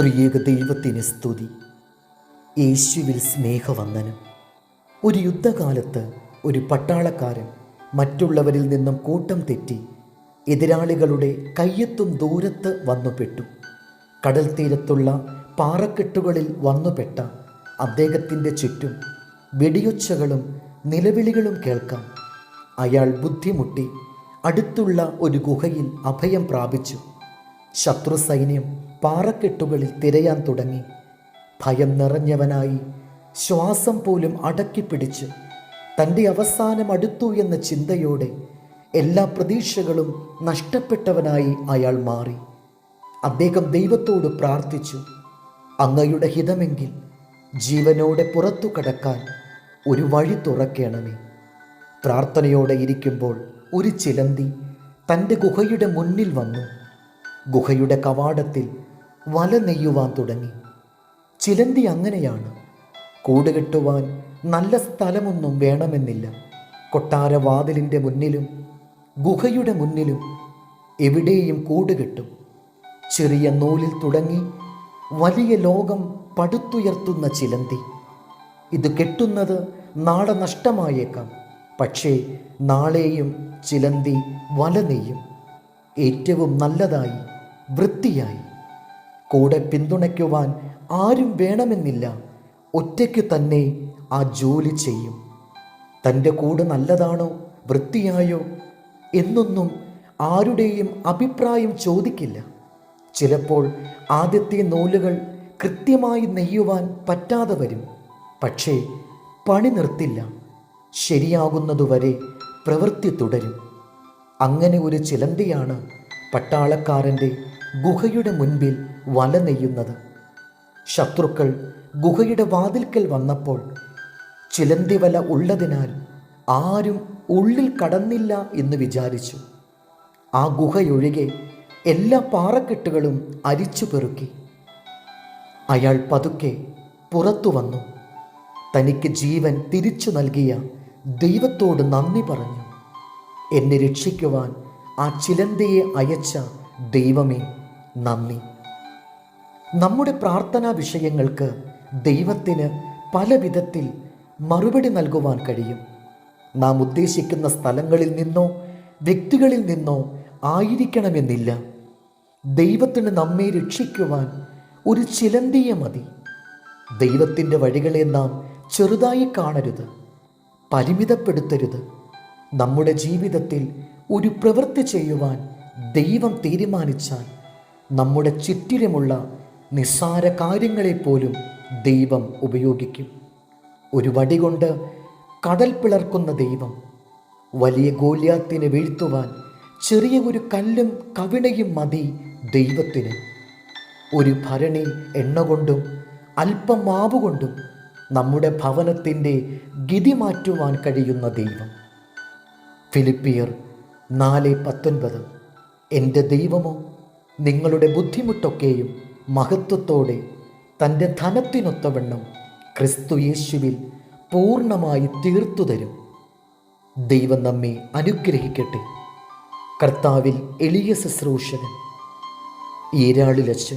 ത്രിയേക ദൈവത്തിന് സ്തുതി. യേശുവിൽ സ്നേഹവന്ദനം. ഒരു യുദ്ധകാലത്ത് ഒരു പട്ടാളക്കാരൻ മറ്റുള്ളവരിൽ നിന്നും കൂട്ടം തെറ്റി എതിരാളികളുടെ കയ്യെത്തും ദൂരത്ത് വന്നുപെട്ടു കടൽ തീരത്തുള്ള പാറക്കെട്ടുകളിൽ വന്നുപെട്ട അദ്ദേഹത്തിന്റെ ചുറ്റും വെടിയൊച്ചകളും നിലവിളികളും കേൾക്കാം. അയാൾ ബുദ്ധിമുട്ടി അടുത്തുള്ള ഒരു ഗുഹയിൽ അഭയം പ്രാപിച്ചു. ശത്രു സൈന്യം പാറക്കെട്ടുകളിൽ തിരയാൻ തുടങ്ങി. ഭയം നിറഞ്ഞവനായി ശ്വാസം പോലും അടക്കിപ്പിടിച്ച് തന്റെ അവസാനം അടുത്തു എന്ന ചിന്തയോടെ എല്ലാ പ്രതീക്ഷകളും നഷ്ടപ്പെട്ടവനായി അയാൾ മാറി. അദ്ദേഹം ദൈവത്തോട് പ്രാർത്ഥിച്ചു അങ്ങയുടെ ഹിതമെങ്കിൽ ജീവനോടെ പുറത്തു കടക്കാൻ ഒരു വഴി തുറക്കണമേ. പ്രാർത്ഥനയോടെ ഇരിക്കുമ്പോൾ ഒരു ചിലന്തി തന്റെ ഗുഹയുടെ മുന്നിൽ വന്നു. ഗുഹയുടെ കവാടത്തിൽ വല നെയ്യുവാൻ തുടങ്ങി. ചിലന്തി അങ്ങനെയാണ്. കൂടുകെട്ടുവാൻ നല്ല സ്ഥലമൊന്നും വേണമെന്നില്ല. കൊട്ടാരവാതിലിന്റെ മുന്നിലും ഗുഹയുടെ മുന്നിലും എവിടെയും കൂടുകെട്ടും ചെറിയ നൂലിൽ തുടങ്ങി വലിയ ലോകം പടുത്തുയർത്തുന്ന ചിലന്തി. ഇത് കെട്ടുന്നത് നാളെ നഷ്ടമായേക്കാം പക്ഷേ നാളെയും ചിലന്തി വല നെയ്യും. ഏറ്റവും നല്ലതായി വൃത്തിയായി. കൂടെ പിന്തുണയ്ക്കുവാൻ ആരും വേണമെന്നില്ല. ഒറ്റയ്ക്ക് തന്നെ ആ ജോലി ചെയ്യും. തന്റെ കൂട് നല്ലതാണോ വൃത്തിയായോ എന്നൊന്നും ആരുടെയും അഭിപ്രായം ചോദിക്കില്ല. ചിലപ്പോൾ ആദ്യത്തെ നൂലുകൾ കൃത്യമായി നെയ്യുവാൻ പറ്റാതെ വരും. പക്ഷേ പണി നിർത്തില്ല. ശരിയാകുന്നതുവരെ പ്രവൃത്തി തുടരും. അങ്ങനെ ഒരു ചിലന്തിയാണ് പട്ടാളക്കാരന്റെ ഗുഹയുടെ മുൻപിൽ വല നെയ്യുന്നത്. ശത്രുക്കൾ ഗുഹയുടെ വാതിൽക്കൽ വന്നപ്പോൾ ചിലന്തി വല ഉള്ളതിനാൽ ആരും ഉള്ളിൽ കടന്നില്ല എന്ന് വിചാരിച്ചു. ആ ഗുഹയൊഴികെ എല്ലാ പാറക്കെട്ടുകളും അരിച്ചു പെറുക്കി. അയാൾ പതുക്കെ പുറത്തു വന്നു. തനിക്ക് ജീവൻ തിരിച്ചു നൽകിയ ദൈവത്തോട് നന്ദി പറഞ്ഞു. എന്നെ രക്ഷിക്കുവാൻ ആ ചിലന്തിയെ അയച്ച ദൈവമേ നന്ദി. നമ്മുടെ പ്രാർത്ഥനാ വിഷയങ്ങൾക്ക് ദൈവത്തിന് പല വിധത്തിൽ മറുപടി നൽകുവാൻ കഴിയും. നാം ഉദ്ദേശിക്കുന്ന സ്ഥലങ്ങളിൽ നിന്നോ വ്യക്തികളിൽ നിന്നോ ആയിരിക്കണമെന്നില്ല. ദൈവത്തിന് നമ്മെ രക്ഷിക്കുവാൻ ഒരു ചിലന്തിയ മതി. ദൈവത്തിന്റെ വഴികളെ നാം ചെറുതായി കാണരുത് പരിമിതപ്പെടുത്തരുത്. നമ്മുടെ ജീവിതത്തിൽ ഒരു പ്രവൃത്തി ചെയ്യുവാൻ ദൈവം തീരുമാനിച്ചാൽ നമ്മുടെ ചുറ്റിലുമുള്ള നിസ്സാര കാര്യങ്ങളെപ്പോലും ദൈവം ഉപയോഗിക്കും. ഒരു വടി കൊണ്ട് കടൽ പിളർക്കുന്ന ദൈവം വലിയ ഗോല്യാത്തിനെ വീഴ്ത്തുവാൻ ചെറിയ ഒരു കല്ലും കവിണയും മതി ദൈവത്തിന്. ഒരു ഭരണി എണ്ണ കൊണ്ടും അല്പം മാവ് കൊണ്ടും നമ്മുടെ ഭവനത്തിന്റെ ഗതി മാറ്റുവാൻ കഴിയുന്ന ദൈവം. ഫിലിപ്പിയർ നാല് പത്തൊൻപത് എന്റെ ദൈവമോ നിങ്ങളുടെ ബുദ്ധിമുട്ടൊക്കെയും മഹത്വത്തോടെ തന്റെ ധനത്തിനൊത്തവണ്ണം ക്രിസ്തു യേശുവിൽ പൂർണമായി തീർത്തു തരും. ദൈവം നമ്മെ അനുഗ്രഹിക്കട്ടെ. കർത്താവിൽ എളിയ ശുശ്രൂഷകൻ ഈരാളിലച്ച്